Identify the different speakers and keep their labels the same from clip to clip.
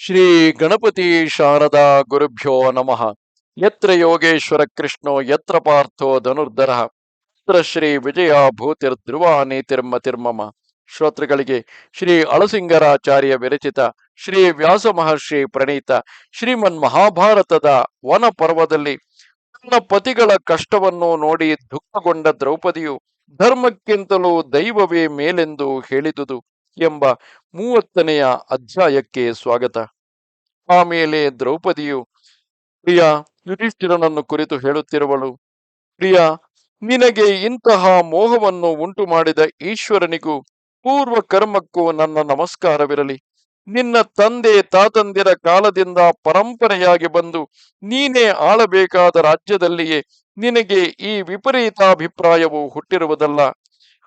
Speaker 1: ಶ್ರೀ ಗಣಪತಿ ಶಾರದಾ ಗುರುಭ್ಯೋ ನಮಃ. ಯತ್ರ ಯೋಗೇಶ್ವರ ಕೃಷ್ಣೋ, ಯತ್ರ ಪಾರ್ಥೋ ಧನುರ್ಧರ. ಯತ್ರ ಶ್ರೀ ವಿಜಯ ಭೂತಿರ್ ಧ್ರುವ ನೀತಿರ್ಮತಿರ್ಮಮ ಶ್ರೋತೃಗಳಿಗೆ ಶ್ರೀ ಅಳಸಿಂಗರಾಚಾರ್ಯ ವಿರಚಿತ ಶ್ರೀ ವ್ಯಾಸ ಮಹರ್ಷಿ ಪ್ರಣೀತ ಶ್ರೀಮನ್ ಮಹಾಭಾರತದ ವನ ಪರ್ವದಲ್ಲಿ ತನ್ನ ಪತಿಗಳ ಕಷ್ಟವನ್ನು ನೋಡಿ ದುಃಖಗೊಂಡ ದ್ರೌಪದಿಯು ಧರ್ಮಕ್ಕಿಂತಲೂ ದೈವವೇ ಮೇಲೆಂದು ಹೇಳಿದುದು. ಎಂಬ ಮೂವತ್ತನೆಯ ಅಧ್ಯಾಯಕ್ಕೆ ಸ್ವಾಗತ. ಆಮೇಲೆ ದ್ರೌಪದಿಯು, ಪ್ರಿಯ, ಯುಧಿಷ್ಠಿರನನ್ನು ಕುರಿತು ಹೇಳುತ್ತಿರುವಳು. ಪ್ರಿಯ, ನಿನಗೆ ಇಂತಹ ಮೋಹವನ್ನು ಉಂಟು ಮಾಡಿದ ಈಶ್ವರನಿಗೂ ಪೂರ್ವ ಕರ್ಮಕ್ಕೂ ನನ್ನ ನಮಸ್ಕಾರವಿರಲಿ. ನಿನ್ನ ತಂದೆ ತಾತಂದಿರ ಕಾಲದಿಂದ ಪರಂಪರೆಯಾಗಿ ಬಂದು ನೀನೇ ಆಳಬೇಕಾದ ರಾಜ್ಯದಲ್ಲಿಯೇ ನಿನಗೆ ಈ ವಿಪರೀತಾಭಿಪ್ರಾಯವು ಹುಟ್ಟಿರುವುದಲ್ಲ.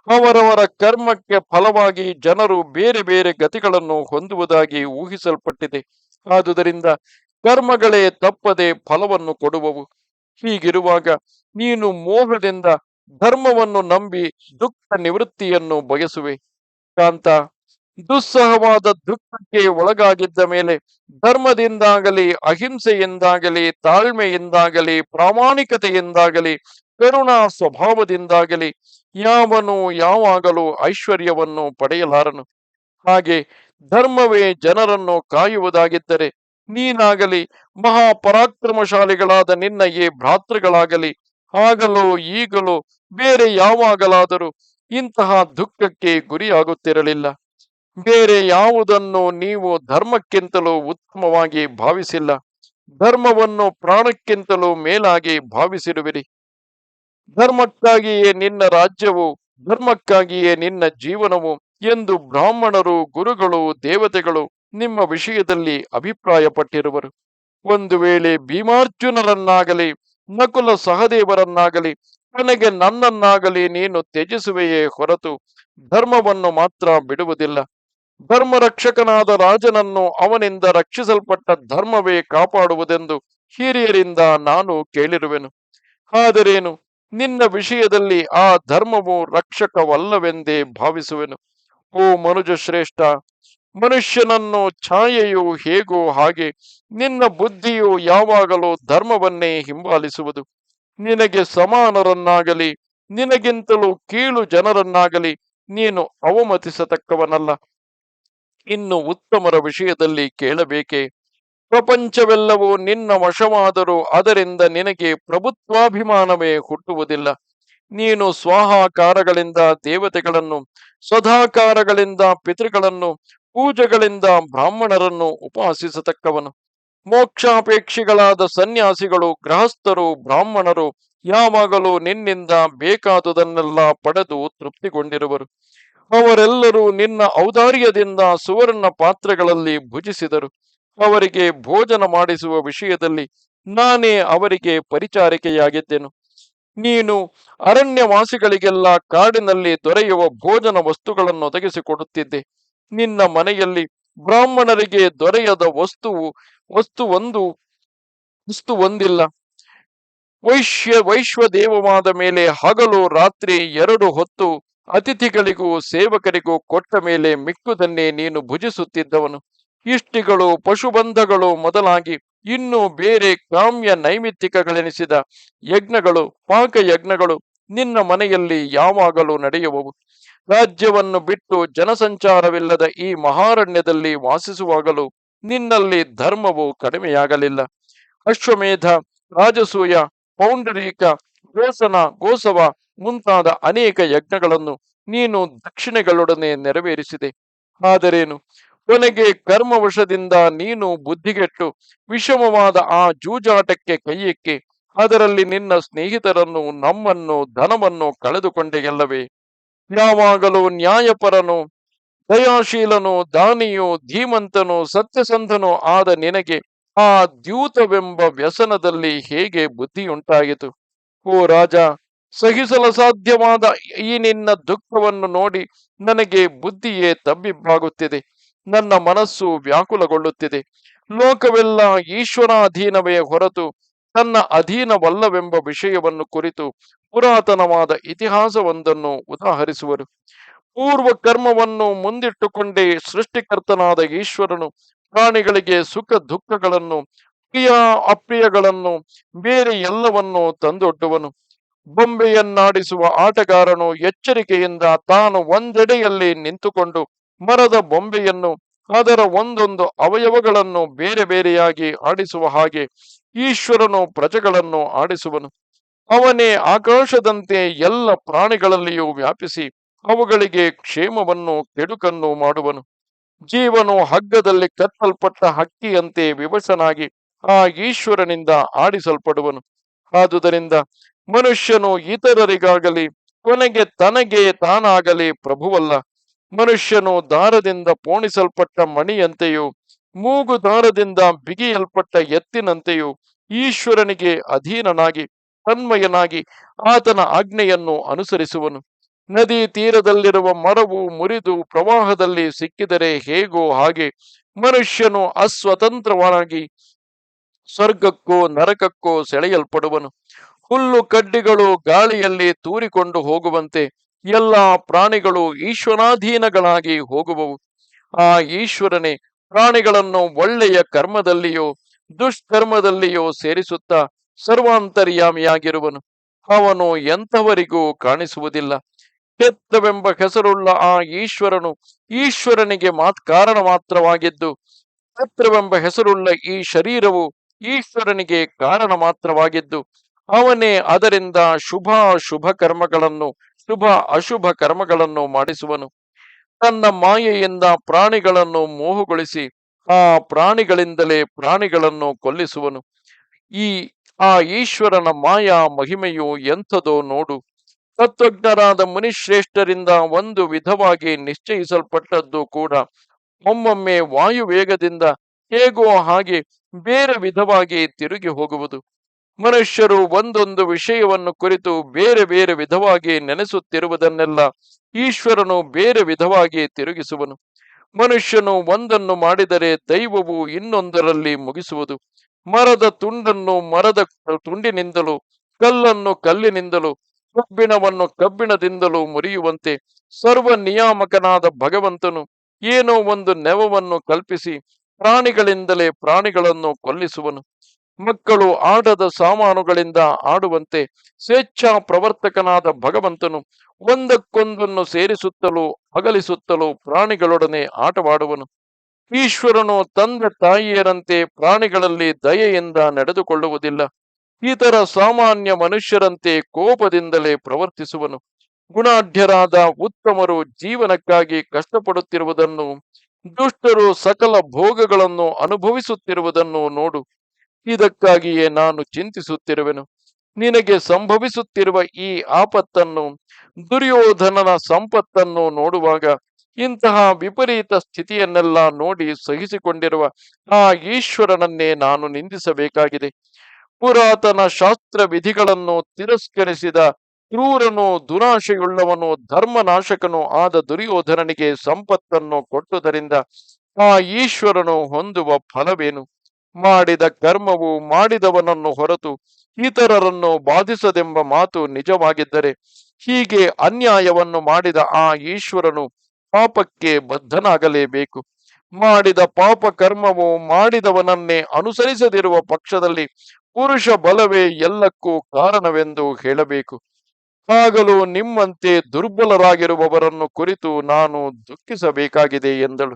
Speaker 1: ಅವರವರ ಕರ್ಮಕ್ಕೆ ಫಲವಾಗಿ ಜನರು ಬೇರೆ ಬೇರೆ ಗತಿಗಳನ್ನು ಹೊಂದುವುದಾಗಿ ಊಹಿಸಲ್ಪಟ್ಟಿದೆ. ಆದುದರಿಂದ ಕರ್ಮಗಳೇ ತಪ್ಪದೆ ಫಲವನ್ನು ಕೊಡುವವು. ಹೀಗಿರುವಾಗ ನೀನು ಮೋಹದಿಂದ ಧರ್ಮವನ್ನು ನಂಬಿ ದುಃಖ ನಿವೃತ್ತಿಯನ್ನು ಬಯಸುವೆ. ಕಾಂತ, ದುಸ್ಸಹವಾದ ದುಃಖಕ್ಕೆ ಒಳಗಾಗಿದ್ದ ಮೇಲೆ ಧರ್ಮದಿಂದಾಗಲಿ, ಅಹಿಂಸೆಯಿಂದಾಗಲಿ, ತಾಳ್ಮೆಯಿಂದಾಗಲಿ, ಪ್ರಾಮಾಣಿಕತೆಯಿಂದಾಗಲಿ ಕರುಣಾ ಸ್ವಭಾವದಿಂದಾಗಲಿ ಯಾವನು ಯಾವಾಗಲೂ ಐಶ್ವರ್ಯವನ್ನು ಪಡೆಯಲಾರನು. ಹಾಗೆ ಧರ್ಮವೇ ಜನರನ್ನು ಕಾಯುವುದಾಗಿದ್ದರೆ ನೀನಾಗಲಿ ಮಹಾಪರಾಕ್ರಮಶಾಲಿಗಳಾದ ನಿನ್ನ ಈ ಭ್ರಾತೃಗಳಾಗಲಿ ಆಗಲೋ ಈಗಲೋ ಬೇರೆ ಯಾವಾಗಲಾದರೂ ಇಂತಹ ದುಃಖಕ್ಕೆ ಗುರಿಯಾಗುತ್ತಿರಲಿಲ್ಲ. ಬೇರೆ ಯಾವುದನ್ನು ನೀವು ಧರ್ಮಕ್ಕಿಂತಲೂ ಉತ್ತಮವಾಗಿ ಭಾವಿಸಿಲ್ಲ. ಧರ್ಮವನ್ನು ಪ್ರಾಣಕ್ಕಿಂತಲೂ ಮೇಲಾಗಿ ಭಾವಿಸಿರುವಿರಿ. ಧರ್ಮಕ್ಕಾಗಿಯೇ ನಿನ್ನ ರಾಜ್ಯವು, ಧರ್ಮಕ್ಕಾಗಿಯೇ ನಿನ್ನ ಜೀವನವು ಎಂದು ಬ್ರಾಹ್ಮಣರು, ಗುರುಗಳು, ದೇವತೆಗಳು ನಿಮ್ಮ ವಿಷಯದಲ್ಲಿ ಅಭಿಪ್ರಾಯಪಟ್ಟಿರುವರು. ಒಂದು ವೇಳೆ ಭೀಮಾರ್ಜುನರನ್ನಾಗಲಿ, ನಕುಲ ಸಹದೇವರನ್ನಾಗಲಿ ನನಗೆ ನನ್ನನ್ನಾಗಲಿ ನೀನು ತ್ಯಜಿಸುವೆಯೇ ಹೊರತು ಧರ್ಮವನ್ನು ಮಾತ್ರ ಬಿಡುವುದಿಲ್ಲ. ಧರ್ಮ ರಕ್ಷಕನಾದ ರಾಜನನ್ನು ಅವನಿಂದ ರಕ್ಷಿಸಲ್ಪಟ್ಟ ಧರ್ಮವೇ ಕಾಪಾಡುವುದೆಂದು ಹಿರಿಯರಿಂದ ನಾನು ಕೇಳಿರುವೆನು. ಆದರೇನು? ನಿನ್ನ ವಿಷಯದಲ್ಲಿ ಆ ಧರ್ಮವು ರಕ್ಷಕವಲ್ಲವೆಂದೇ ಭಾವಿಸುವೆನು. ಓ ಮನುಜ ಶ್ರೇಷ್ಠ ಮನುಷ್ಯನನ್ನು ಛಾಯೆಯು ಹೇಗೋ ಹಾಗೆ ನಿನ್ನ ಬುದ್ಧಿಯು ಯಾವಾಗಲೂ ಧರ್ಮವನ್ನೇ ಹಿಂಬಾಲಿಸುವುದು. ನಿನಗೆ ಸಮಾನರನ್ನಾಗಲಿ, ನಿನಗಿಂತಲೂ ಕೀಳು ಜನರನ್ನಾಗಲಿ ನೀನು ಅವಮತಿಸತಕ್ಕವನಲ್ಲ. ಇನ್ನು ಉತ್ತಮರ ವಿಷಯದಲ್ಲಿ ಕೇಳಬೇಕೆ? ಪ್ರಪಂಚವೆಲ್ಲವೂ ನಿನ್ನ ವಶವಾದರೂ ಅದರಿಂದ ನಿನಗೆ ಪ್ರಭುತ್ವಾಭಿಮಾನವೇ ಹುಟ್ಟುವುದಿಲ್ಲ. ನೀನು ಸ್ವಾಹಾಕಾರಗಳಿಂದ ದೇವತೆಗಳನ್ನು ಸ್ವಧಾಕಾರಗಳಿಂದ ಪಿತೃಗಳನ್ನು, ಪೂಜೆಗಳಿಂದ ಬ್ರಾಹ್ಮಣರನ್ನು ಉಪಾಸಿಸತಕ್ಕವನು. ಮೋಕ್ಷಾಪೇಕ್ಷಿಗಳಾದ ಸನ್ಯಾಸಿಗಳು, ಗೃಹಸ್ಥರು, ಬ್ರಾಹ್ಮಣರು ಯಾವಾಗಲೂ ನಿನ್ನಿಂದ ಬೇಕಾದುದನ್ನೆಲ್ಲ ಪಡೆದು ತೃಪ್ತಿಗೊಂಡಿರುವರು. ಅವರೆಲ್ಲರೂ ನಿನ್ನ ಔದಾರ್ಯದಿಂದ ಸುವರ್ಣ ಪಾತ್ರೆಗಳಲ್ಲಿ ಭುಜಿಸಿದರು. ಅವರಿಗೆ ಭೋಜನ ಮಾಡಿಸುವ ವಿಷಯದಲ್ಲಿ ನಾನೇ ಅವರಿಗೆ ಪರಿಚಾರಿಕೆಯಾಗಿದ್ದೆನು. ನೀನು ಅರಣ್ಯವಾಸಿಗಳಿಗೆಲ್ಲ ಕಾಡಿನಲ್ಲಿ ದೊರೆಯುವ ಭೋಜನ ವಸ್ತುಗಳನ್ನು ಒದಗಿಸಿಕೊಡುತ್ತಿದ್ದೆ. ನಿನ್ನ ಮನೆಯಲ್ಲಿ ಬ್ರಾಹ್ಮಣರಿಗೆ ದೊರೆಯದ ವಸ್ತುವು ವಸ್ತು ಒಂದು ವಸ್ತು ಒಂದಿಲ್ಲ ವೈಶ್ಯ ವೈಶ್ವದೇವವಾದ ಮೇಲೆ ಹಗಲು ರಾತ್ರಿ ಎರಡು ಹೊತ್ತು ಅತಿಥಿಗಳಿಗೂ ಸೇವಕರಿಗೂ ಕೊಟ್ಟ ಮೇಲೆ ಮಿಕ್ಕುದನ್ನೇ ನೀನು ಭುಜಿಸುತ್ತಿದ್ದವನು. ಇಷ್ಟಿಗಳು ಪಶುಬಂಧಗಳು ಮೊದಲಾಗಿ ಇನ್ನು ಬೇರೆ ಕಾಮ್ಯ ನೈಮಿತ್ತಿಕಗಳೆನಿಸಿದ ಯಜ್ಞಗಳು, ಪಾಕಯಜ್ಞಗಳು ನಿನ್ನ ಮನೆಯಲ್ಲಿ ಯಾವಾಗಲೂ ನಡೆಯುವವು. ರಾಜ್ಯವನ್ನು ಬಿಟ್ಟು ಜನಸಂಚಾರವಿಲ್ಲದ ಈ ಮಹಾರಣ್ಯದಲ್ಲಿ ವಾಸಿಸುವಾಗಲೂ ನಿನ್ನಲ್ಲಿ ಧರ್ಮವು ಕಡಿಮೆಯಾಗಲಿಲ್ಲ. ಅಶ್ವಮೇಧ, ರಾಜಸೂಯ, ಪೌಂಡರೀಕ ಗೋಸನ ಗೋಸವ ಮುಂತಾದ ಅನೇಕ ಯಜ್ಞಗಳನ್ನು ನೀನು ದಕ್ಷಿಣೆಗಳೊಡನೆ ನೆರವೇರಿಸಿದೆ. ಆದರೇನು? ಕೊನೆಗೆ ಕರ್ಮವಶದಿಂದ ನೀನು ಬುದ್ಧಿಗೆಟ್ಟು ವಿಷಮವಾದ ಆ ಜೂಜಾಟಕ್ಕೆ ಕೈಯಿಕ್ಕಿ, ಅದರಲ್ಲಿ ನಿನ್ನ ಸ್ನೇಹಿತರನ್ನು, ನಮ್ಮನ್ನು, ಧನವನ್ನು ಕಳೆದುಕೊಂಡೆಯಲ್ಲವೇ ಯಾವಾಗಲೂ ನ್ಯಾಯಪರನು, ದಯಾಶೀಲನು, ದಾನಿಯು, ಧೀಮಂತನು, ಸತ್ಯಸಂಧನು ಆದ ನಿನಗೆ ಆ ದ್ಯೂತವೆಂಬ ವ್ಯಸನದಲ್ಲಿ ಹೇಗೆ ಬುದ್ಧಿಯುಂಟಾಯಿತು? ಓ ರಾಜ, ಸಹಿಸಲು ಸಾಧ್ಯವಾದ ಈ ನಿನ್ನ ದುಃಖವನ್ನು ನೋಡಿ ನನಗೆ ಬುದ್ಧಿಯೇ ತಬ್ಬಿಬ್ಬಾಗುತ್ತಿದೆ ನನ್ನ ಮನಸ್ಸು ವ್ಯಾಕುಲಗೊಳ್ಳುತ್ತಿದೆ. ಲೋಕವೆಲ್ಲ ಈಶ್ವರಾಧೀನವೇ ಹೊರತು ತನ್ನ ಅಧೀನವಲ್ಲವೆಂಬ ವಿಷಯವನ್ನು ಕುರಿತು ಪುರಾತನವಾದ ಇತಿಹಾಸವೊಂದನ್ನು ಉದಾಹರಿಸುವರು. ಪೂರ್ವ ಕರ್ಮವನ್ನು ಮುಂದಿಟ್ಟುಕೊಂಡೇ ಸೃಷ್ಟಿಕರ್ತನಾದ ಈಶ್ವರನು ಪ್ರಾಣಿಗಳಿಗೆ ಸುಖ ದುಃಖಗಳನ್ನು, ಪ್ರಿಯ ಅಪ್ರಿಯಗಳನ್ನು, ಬೇರೆ ಎಲ್ಲವನ್ನೂ ತಂದೊಡ್ಡುವನು. ಬೊಂಬೆಯನ್ನಾಡಿಸುವ ಆಟಗಾರನು ಎಚ್ಚರಿಕೆಯಿಂದ ತಾನು ಒಂದೆಡೆಯಲ್ಲಿ ನಿಂತುಕೊಂಡು ಮರದ ಬೊಂಬೆಯನ್ನು, ಅದರ ಒಂದೊಂದು ಅವಯವಗಳನ್ನು ಬೇರೆ ಬೇರೆಯಾಗಿ ಆಡಿಸುವ ಹಾಗೆ ಈಶ್ವರನು ಪ್ರಜೆಗಳನ್ನು ಆಡಿಸುವನು. ಅವನೇ ಆಕಾಶದಂತೆ ಎಲ್ಲ ಪ್ರಾಣಿಗಳಲ್ಲಿಯೂ ವ್ಯಾಪಿಸಿ ಅವುಗಳಿಗೆ ಕ್ಷೇಮವನ್ನು ಕೆಡುಕನ್ನು ಮಾಡುವನು. ಜೀವನು ಹಗ್ಗದಲ್ಲಿ ಕತ್ತಲ್ಪಟ್ಟ ಹಕ್ಕಿಯಂತೆ ವಿವಸನಾಗಿ ಆ ಈಶ್ವರನಿಂದ ಆಡಿಸಲ್ಪಡುವನು. ಆದುದರಿಂದ ಮನುಷ್ಯನು ಇತರರಿಗಾಗಲಿ, ಕೊನೆಗೆ ತನಗೆ ತಾನಾಗಲಿ ಪ್ರಭುವಲ್ಲ. ಮನುಷ್ಯನು ದಾರದಿಂದ ಪೋಣಿಸಲ್ಪಟ್ಟ ಮಣಿಯಂತೆಯೂ ಮೂಗು ದಾರದಿಂದ ಬಿಗಿಯಲ್ಪಟ್ಟ ಎತ್ತಿನಂತೆಯೂ ಈಶ್ವರನಿಗೆ ಅಧೀನನಾಗಿ, ತನ್ಮಯನಾಗಿ ಆತನ ಆಜ್ಞೆಯನ್ನು ಅನುಸರಿಸುವನು. ನದಿ ತೀರದಲ್ಲಿರುವ ಮರವು ಮುರಿದು ಪ್ರವಾಹದಲ್ಲಿ ಸಿಕ್ಕಿದರೆ ಹೇಗೋ ಹಾಗೆ ಮನುಷ್ಯನು ಅಸ್ವತಂತ್ರವಾಗಿ ಸ್ವರ್ಗಕ್ಕೋ ನರಕಕ್ಕೋ ಸೆಳೆಯಲ್ಪಡುವನು. ಹುಲ್ಲು ಕಡ್ಡಿಗಳು ಗಾಳಿಯಲ್ಲಿ ತೂರಿಕೊಂಡು ಹೋಗುವಂತೆ ಎಲ್ಲ ಪ್ರಾಣಿಗಳು ಈಶ್ವರಾಧೀನಗಳಾಗಿ ಹೋಗುವವು. ಆ ಈಶ್ವರನೇ, ಪ್ರಾಣಿಗಳನ್ನು ಒಳ್ಳೆಯ ಕರ್ಮದಲ್ಲಿಯೋ, ದುಷ್ಕರ್ಮದಲ್ಲಿಯೋ ಸೇರಿಸುತ್ತಾ ಸರ್ವಾಂತರ್ಯಾಮಿಯಾಗಿರುವನು. ಅವನು ಎಂಥವರಿಗೂ ಕಾಣಿಸುವುದಿಲ್ಲ. ಕೆತ್ತವೆಂಬ ಹೆಸರುಳ್ಳ ಆ ಈಶ್ವರನು ಈಶ್ವರನಿಗೆ ಮಾತ್ ಕಾರಣ ಮಾತ್ರವಾಗಿದ್ದು ಛತ್ರವೆಂಬ ಹೆಸರುಳ್ಳ ಈ ಶರೀರವು ಈಶ್ವರನಿಗೆ ಕಾರಣ ಮಾತ್ರವಾಗಿದ್ದು, ಅವನೇ ಅದರಿಂದ ಶುಭ ಶುಭ ಕರ್ಮಗಳನ್ನು ಶುಭ ಅಶುಭ ಕರ್ಮಗಳನ್ನು ಮಾಡಿಸುವನು. ತನ್ನ ಮಾಯೆಯಿಂದ ಪ್ರಾಣಿಗಳನ್ನು ಮೋಹುಗೊಳಿಸಿ ಆ ಪ್ರಾಣಿಗಳಿಂದಲೇ ಪ್ರಾಣಿಗಳನ್ನು ಕೊಲ್ಲಿಸುವನು. ಈ ಆ ಈಶ್ವರನ ಮಾಯಾ ಮಹಿಮೆಯು ಎಂಥದೋ ನೋಡು. ತತ್ವಜ್ಞರಾದ ಮುನಿಶ್ರೇಷ್ಠರಿಂದ ಒಂದು ವಿಧವಾಗಿ ನಿಶ್ಚಯಿಸಲ್ಪಟ್ಟದ್ದು ಕೂಡ ಒಮ್ಮೊಮ್ಮೆ ವಾಯುವೇಗದಿಂದ ಹೇಗೋ ಹಾಗೆ ಬೇರೆ ವಿಧವಾಗಿ ತಿರುಗಿ ಹೋಗುವುದು. ಮನುಷ್ಯರು ಒಂದೊಂದು ವಿಷಯವನ್ನು ಕುರಿತು ಬೇರೆ ಬೇರೆ ವಿಧವಾಗಿ ನೆನೆಸುತ್ತಿರುವುದನ್ನೆಲ್ಲ ಈಶ್ವರನು ಬೇರೆ ವಿಧವಾಗಿ ತಿರುಗಿಸುವನು. ಮನುಷ್ಯನು ಒಂದನ್ನು ಮಾಡಿದರೆ ದೈವವು ಇನ್ನೊಂದರಲ್ಲಿ ಮುಗಿಸುವುದು. ಮರದ ತುಂಡನ್ನು ಮರದ ತುಂಡಿನಿಂದಲೂ, ಕಲ್ಲನ್ನು ಕಲ್ಲಿನಿಂದಲೂ, ಕಬ್ಬಿಣವನ್ನು ಕಬ್ಬಿಣದಿಂದಲೂ ಮುರಿಯುವಂತೆ ಸರ್ವ ನಿಯಾಮಕನಾದ ಭಗವಂತನು ಏನೋ ಒಂದು ನೆವವನ್ನು ಕಲ್ಪಿಸಿ ಪ್ರಾಣಿಗಳಿಂದಲೇ ಪ್ರಾಣಿಗಳನ್ನು ಕೊಲ್ಲಿಸುವನು. ಮಕ್ಕಳು ಆಡದ ಸಾಮಾನುಗಳಿಂದ ಆಡುವಂತೆ ಸ್ವೇಚ್ಛಾ ಪ್ರವರ್ತಕನಾದ ಭಗವಂತನು ಒಂದಕ್ಕೊಂದನ್ನು ಸೇರಿಸುತ್ತಲೂ ಅಗಲಿಸುತ್ತಲೂ ಪ್ರಾಣಿಗಳೊಡನೆ ಆಟವಾಡುವನು. ಈಶ್ವರನು ತಂದೆ ತಾಯಿಯರಂತೆ ಪ್ರಾಣಿಗಳಲ್ಲಿ ದಯೆಯಿಂದ ನಡೆದುಕೊಳ್ಳುವುದಿಲ್ಲ. ಇತರ ಸಾಮಾನ್ಯ ಮನುಷ್ಯರಂತೆ ಕೋಪದಿಂದಲೇ ಪ್ರವರ್ತಿಸುವನು. ಗುಣಾಢ್ಯರಾದ ಉತ್ತಮರು ಜೀವನಕ್ಕಾಗಿ ಕಷ್ಟಪಡುತ್ತಿರುವುದನ್ನು, ದುಷ್ಟರು ಸಕಲ ಭೋಗಗಳನ್ನು ಅನುಭವಿಸುತ್ತಿರುವುದನ್ನು ನೋಡು. ಇದಕ್ಕಾಗಿಯೇ ನಾನು ಚಿಂತಿಸುತ್ತಿರುವೆನು. ನಿನಗೆ ಸಂಭವಿಸುತ್ತಿರುವ ಈ ಆಪತ್ತನ್ನು, ದುರ್ಯೋಧನನ ಸಂಪತ್ತನ್ನು ನೋಡುವಾಗ ಇಂತಹ ವಿಪರೀತ ಸ್ಥಿತಿಯನ್ನೆಲ್ಲ ನೋಡಿ ಸಹಿಸಿಕೊಂಡಿರುವ ಆ ಈಶ್ವರನನ್ನೇ ನಾನು ನಿಂದಿಸಬೇಕಾಗಿದೆ. ಪುರಾತನ ಶಾಸ್ತ್ರ ವಿಧಿಗಳನ್ನು ತಿರಸ್ಕರಿಸಿದ ಕ್ರೂರನು ದುರಾಶೆಯುಳ್ಳವನು ಧರ್ಮನಾಶಕನು ಆದ ದುರ್ಯೋಧನನಿಗೆ ಸಂಪತ್ತನ್ನು ಕೊಟ್ಟುದರಿಂದ ಆ ಈಶ್ವರನು ಹೊಂದುವ ಫಲವೇನು? ಮಾಡಿದ ಕರ್ಮವು ಮಾಡಿದವನನ್ನು ಹೊರತು ಇತರರನ್ನು ಬಾಧಿಸದೆಂಬ ಮಾತು ನಿಜವಾಗಿದ್ದರೆ ಹೀಗೆ ಅನ್ಯಾಯವನ್ನು ಮಾಡಿದ ಆ ಈಶ್ವರನು ಪಾಪಕ್ಕೆ ಬದ್ಧನಾಗಲೇಬೇಕು. ಮಾಡಿದ ಪಾಪ ಕರ್ಮವು ಮಾಡಿದವನನ್ನೇ ಅನುಸರಿಸದಿರುವ ಪಕ್ಷದಲ್ಲಿ ಪುರುಷ ಬಲವೇ ಎಲ್ಲಕ್ಕೂ ಕಾರಣವೆಂದು ಹೇಳಬೇಕು. ಆಗಲೂ ನಿಮ್ಮಂತೆ ದುರ್ಬಲರಾಗಿರುವವರನ್ನು ಕುರಿತು ನಾನು ದುಃಖಿಸಬೇಕಾಗಿದೆ ಎಂದಳು.